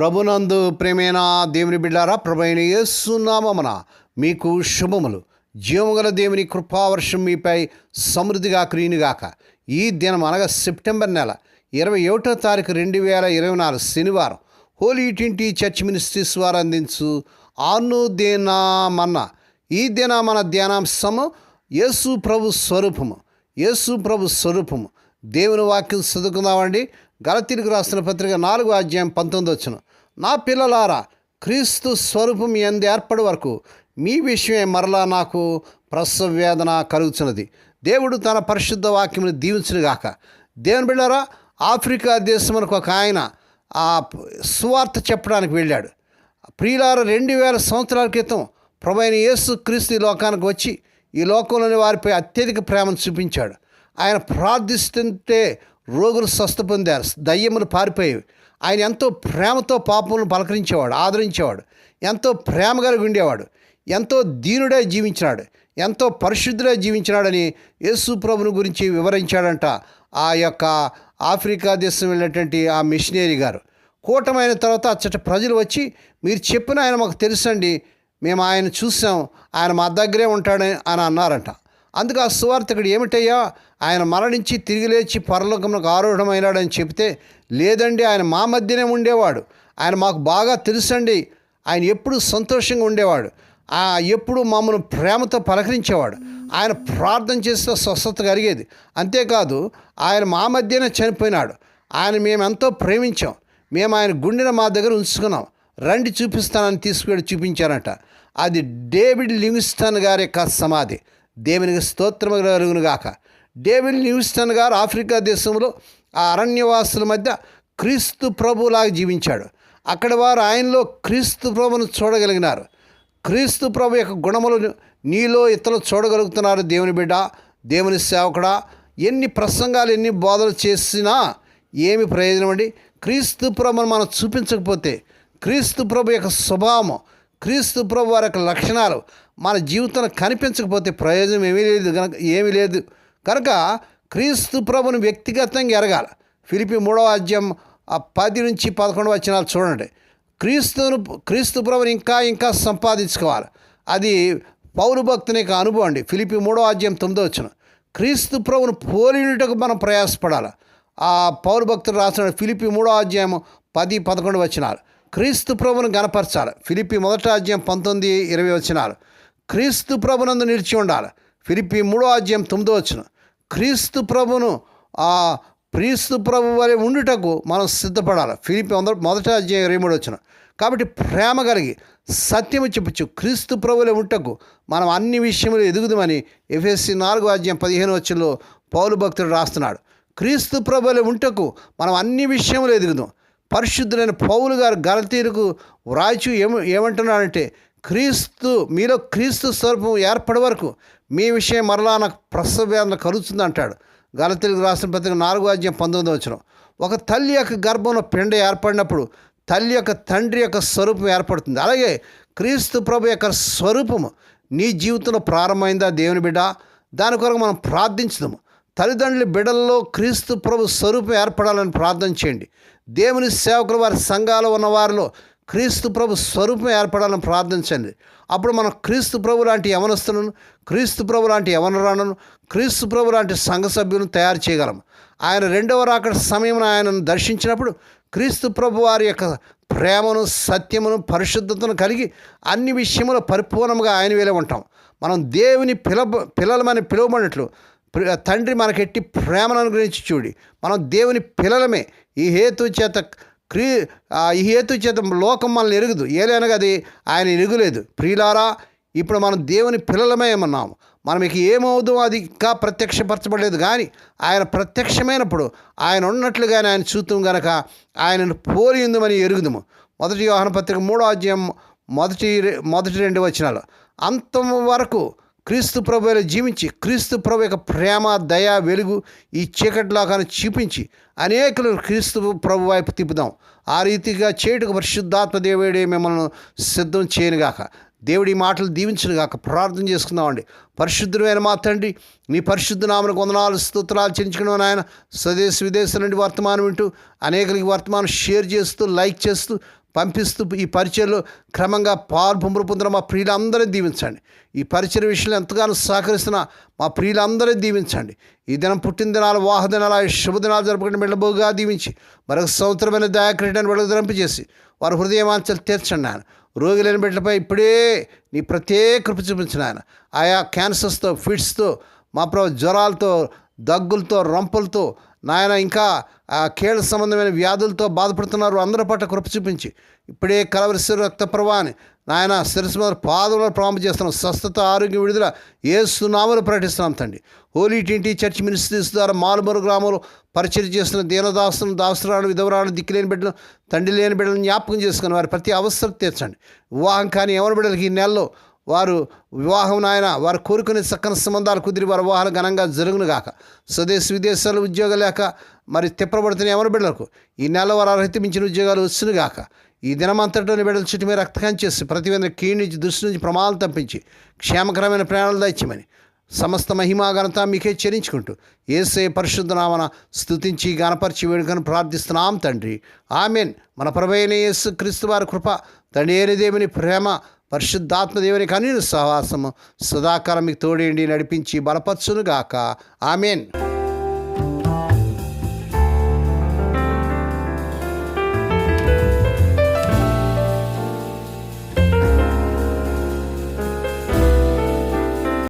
ప్రభునందు ప్రేమైన దేవుని బిడ్డారా ప్రభైన యేసునామమున మీకు శుభములు. జీవముగల దేవుని కృపావర్షం మీపై సమృద్ధిగా క్రీనుగాక ఈ దినం అనగా సెప్టెంబర్ నెల ఇరవై ఒకటో తారీఖు రెండు వేల ఇరవై నాలుగు శనివారం హోలీ ట్వంటీ చర్చ్ మినిస్ట్రీస్ వారు అందించు ఆను దినామన్న ఈ దిన మన ధ్యానాంశము యేసు ప్రభు స్వరూపము. యేసు ప్రభు స్వరూపము. దేవుని వాక్యం చదువుకుందామండి. గలతీరుకు రాసిన పత్రిక నాలుగు అధ్యాయం పంతొమ్మిది వచ్చిన నా పిల్లలారా క్రీస్తు స్వరూపం ఎందు ఏర్పడి వరకు మీ విషయమే మరలా నాకు ప్రసవ వేదన కలుగుతున్నది దేవుడు తన పరిశుద్ధ వాక్యమును దీవించునుగాక దేవుని బిళ్ళారా ఆఫ్రికా దేశమునకు ఒక ఆయన ఆ సువార్త చెప్పడానికి వెళ్ళాడు. ప్రియులార రెండు వేల సంవత్సరాల క్రితం ప్రభైన యేసు క్రీస్తు ఈ లోకానికి వచ్చి ఈ లోకంలోని వారిపై అత్యధిక ప్రేమను చూపించాడు. ఆయన ప్రార్థిస్తుంటే రోగులు స్వస్థ పొందారు దయ్యములు పారిపోయేవి. ఆయన ఎంతో ప్రేమతో పాపములను పలకరించేవాడు ఆదరించేవాడు. ఎంతో ప్రేమ కలిగి ఉండేవాడు. ఎంతో దీనుడే జీవించినాడు. ఎంతో పరిశుద్ధుడే జీవించినాడని యేసు ప్రభుని గురించి వివరించాడంట ఆ యొక్క ఆఫ్రికా దేశం వెళ్ళినటువంటి ఆ మిషనరీ గారు. కూటమైన తర్వాత అచ్చట ప్రజలు వచ్చి మీరు చెప్పిన ఆయన మాకు తెలుసండి. మేము ఆయన చూసాం. ఆయన మా దగ్గరే ఉంటాడని అని అన్నారంట. అందుకు ఆ సువార్థకుడు ఏమిటయ్యా? ఆయన మరణించి తిరిగి లేచి పరలోకమునకు ఆరోహణమైనాడని చెబితే లేదండి ఆయన మా మధ్యనే ఉండేవాడు. ఆయన మాకు బాగా తెలుసండి. ఆయన ఎప్పుడు సంతోషంగా ఉండేవాడు. ఎప్పుడు మమ్మల్ని ప్రేమతో పలకరించేవాడు. ఆయన ప్రార్థన చేస్తే స్వస్థత కలిగేది అంతేకాదు ఆయన మా మధ్యనే చనిపోయినాడు. ఆయన మేము ఎంతో ప్రేమించాం. మేము ఆయన గుండెను మా దగ్గర ఉంచుకున్నాం. రండి చూపిస్తానని తీసుకువెళ్ళి చూపించారంట. అది డేవిడ్ లింగ్స్టన్ గారి యొక్క సమాధి. దేవునికి స్తోత్రము కలుగునుగాక. డేవిడ్ న్యూస్టన్ గారు ఆఫ్రికా దేశంలో ఆ అరణ్యవాసుల మధ్య క్రీస్తు ప్రభులాగా జీవించాడు. అక్కడ వారు ఆయనలో క్రీస్తు ప్రభును చూడగలిగినారు. క్రీస్తు ప్రభు యొక్క గుణములు నీలో ఇతరులు చూడగలుగుతున్నారు. దేవుని బిడ్డ దేవుని సేవకుడా ఎన్ని ప్రసంగాలు ఎన్ని బోధలు చేసినా ఏమి ప్రయోజనం అండి క్రీస్తు ప్రభును మనం చూపించకపోతే క్రీస్తు ప్రభు యొక్క స్వభావం క్రీస్తు ప్రభు వారి యొక్క లక్షణాలు మన జీవితంలో కనిపించకపోతే ప్రయోజనం ఏమీ లేదు కనుక ఏమీ లేదు. కనుక క్రీస్తు ప్రభుని వ్యక్తిగతంగా ఎరగాలి. ఫిలిపి మూడవ అధ్యాయం పది నుంచి పదకొండు వచ్చినాలు చూడండి. క్రీస్తును క్రీస్తు ప్రభుని ఇంకా ఇంకా సంపాదించుకోవాలి. అది పౌరు భక్తుని యొక్క అనుభవం అండి. ఫిలిపి మూడో అధ్యాయం తొమ్మిదో వచ్చిన క్రీస్తు ప్రభును పోలినటకు మనం ప్రయాసపడాలి. ఆ పౌరు భక్తుడు రాసిన ఫిలిపి మూడో అధ్యాయం పది పదకొండు వచ్చినారు క్రీస్తు ప్రభును గనపరచాలి. ఫిలిపి మొదటి అధ్యాయం పంతొమ్మిది ఇరవై వచ్చినారు క్రీస్తు ప్రభునందు నిలిచి ఉండాలి. ఫిలిపి మూడో అధ్యాయం తొమ్మిదో వచ్చిన క్రీస్తు ప్రభును ఆ క్రీస్తు ప్రభు వలె ఉండుటకు మనం సిద్ధపడాలి. ఫిలిపి మొదట మొదటి అధ్యాయం ఇరవై మూడు వచ్చిన కాబట్టి ప్రేమ కలిగి సత్యము చెప్పచ్చు క్రీస్తు ప్రభులే ఉంటకు మనం అన్ని విషయములు ఎదుగుదామని ఎఫ్ఎస్సి నాలుగో అధ్యాయం పదిహేను వచ్చంలో పౌలు భక్తుడు రాస్తున్నాడు. క్రీస్తు ప్రభులే ఉంటకు మనం అన్ని విషయములు ఎదుగుదాం. పరిశుద్ధులైన పౌలు గారు గలతీరుకు వ్రాయిచు ఏమ ఏమంటున్నాడంటే క్రీస్తు మీలో క్రీస్తు స్వరూపం ఏర్పడే వరకు మీ విషయం మరలా నాకు ప్రసవేదన కలుగుతుంది అంటాడు. గలతీరుకు రాసిన పత్రిక నాలుగో అధ్యాయం పంతొమ్మిది వచ్చిన ఒక తల్లి యొక్క గర్భంలో పిండ ఏర్పడినప్పుడు తల్లి యొక్క తండ్రి యొక్క స్వరూపం ఏర్పడుతుంది. అలాగే క్రీస్తు ప్రభు యొక్క స్వరూపము నీ జీవితంలో ప్రారంభమైందా దేవుని బిడ్డ? దాని కొరకు మనం ప్రార్థించుదాము. తల్లిదండ్రుల బిడ్డల్లో క్రీస్తు ప్రభు స్వరూపం ఏర్పడాలని ప్రార్థన చేయండి. దేవుని సేవకులు వారి సంఘాలు ఉన్న వారిలో క్రీస్తు ప్రభు స్వరూపం ఏర్పడాలని ప్రార్థించండి. అప్పుడు మనం క్రీస్తు ప్రభు లాంటి యవనస్తులను క్రీస్తు ప్రభు లాంటి యవనరాణను క్రీస్తు ప్రభు లాంటి సంఘ సభ్యులను తయారు చేయగలం. ఆయన రెండవ రాకడ సమయంలో ఆయనను దర్శించినప్పుడు క్రీస్తు ప్రభు వారి యొక్క ప్రేమను సత్యమును పరిశుద్ధతను కలిగి అన్ని విషయములో పరిపూర్ణంగా ఆయన వేలే ఉంటాం. మనం దేవుని పిల పిల్లలమని పిలువబడినట్లు తండ్రి మనకెట్టి ప్రేమను అనుగ్రహించి చూడి. మనం దేవుని పిల్లలమే ఈ హేతు చేత క్రీ ఈ హేతు చేత లోకం మనల్ని ఎరుగుదు. ఏలైనగా అది ఆయన ఎరుగులేదు. ప్రియులారా ఇప్పుడు మనం దేవుని పిల్లలమే ఏమన్నాము? మనం ఇక ఏమవుదో? అది ఇంకా ప్రత్యక్షపరచబడలేదు. కానీ ఆయన ప్రత్యక్షమైనప్పుడు ఆయన ఉన్నట్లుగానే ఆయన చూద్దాం గనక ఆయనను పోలిందమని ఎరుగుదము. మొదటి వ్యవహార పత్రిక మూడో అధ్యాయం మొదటి మొదటి రెండు వచనాలు. అంతం వరకు క్రీస్తు ప్రభులో జీవించి క్రీస్తు ప్రభు యొక్క ప్రేమ దయ వెలుగు ఈ చీకటిలోకాన్ని చూపించి అనేకులు క్రీస్తు ప్రభు వైపు తిప్పుదాం. ఆ రీతిగా చేటుకు పరిశుద్ధాత్మ దేవుడే మిమ్మల్ని సిద్ధం చేయనుగాక. దేవుడి మాటలు దీవించునుగాక. ప్రార్థన చేసుకుందామండి. పరిశుద్ధమైన మా తండ్రి నీ పరిశుద్ధ నామను వందనాలు స్తోత్రాలు చెల్లించుకున్నాం నాయన స్వదేశ విదేశాల నుండి వర్తమానం వింటూ అనేకలకి వర్తమానం షేర్ చేస్తూ లైక్ చేస్తూ పంపిస్తూ ఈ పరిచయలు క్రమంగా పాల్పొంపులు పొందిన మా ప్రియులందరినీ దీవించండి. ఈ పరిచయ విషయంలో ఎంతగానో సహకరిస్తున్న మా ప్రియులందరినీ దీవించండి. ఈ దినం పుట్టినదినాలు వాహదినాలు శుభదినాలు జరుపుకుని మెళ్ళబోగా దీవించి మరొక సంవత్సరమైన దయాక్రీడాన్ని వెలుగు ధరింపజేసి వారి హృదయమాంచలు తీర్చండి ఆయన రోగులైన బిడ్డలపై ఇప్పుడే నీ ప్రత్యేక కృప చూపించిన ఆయన ఆయా క్యాన్సర్స్తో ఫిట్స్తో మా ప్రభు జ్వరాలతో దగ్గులతో రంపులతో నాయన ఇంకా కీళ్ళ సంబంధమైన వ్యాధులతో బాధపడుతున్నారు. అందరి పట్ల కృప చూపించి. ఇప్పుడే కలవరిసి రక్త ప్రవాహాన్ని నాయన శిరస్సు మీద పాదంలో ప్రారంభం చేస్తున్నాం. స్వస్థత ఆరోగ్య విడుదల ఏ సునామలు ప్రకటిస్తున్నాం తండ్రి. హోలీ టింటి చర్చ్ మినిస్ట్రీస్ ద్వారా మాలుమూరు గ్రామంలో పరిచయం చేస్తున్న దీనదాసులను దాసురాలు విధవరాలు దిక్కులేని బిడ్డలు తండ్రి లేని బిడ్డలను జ్ఞాపకం చేసుకుని వారి ప్రతి అవసరం తీర్చండి. వివాహం కానీ ఎవరి బిడ్డలకి ఈ నెలలో వారు వివాహం నాయన వారు కోరుకునే సకన సంబంధాలు కుదిరి వారి వివాహాలు ఘనంగా జరుగునుగాక స్వదేశ విదేశాలు ఉద్యోగాలు లేక మరి తిప్పబడుతున్న ఎవరి బిడ్డలకు ఈ నెల వారు అర్హత మించిన ఉద్యోగాలు వచ్చునుగాక ఈ దినమంతటిలోని బిడ్డల చుట్టూ మీద రక్తకం చేసి ప్రతి విధంగా కీడు నుంచి దృష్టి నుంచి ప్రమాదం తప్పించి క్షేమకరమైన ప్రయాణాలు దాచ్యమని సమస్త మహిమా ఘనత మీకే చెల్లించుకుంటూ ఏసే పరిశుద్ధనామన స్థుతించి గణపరిచి వేడుకను ప్రార్థిస్తున్నాం తండ్రి. ఆమెన్. మన ప్రభైన యేసు క్రీస్తు వారి కృప తండ్రి ఏని ప్రేమ పరిశుద్ధాత్మ దేవుని కనీరు సహవాసము సదాకాలం మీకు తోడేండి నడిపించి బలపరచునుగాక. ఆమెన్.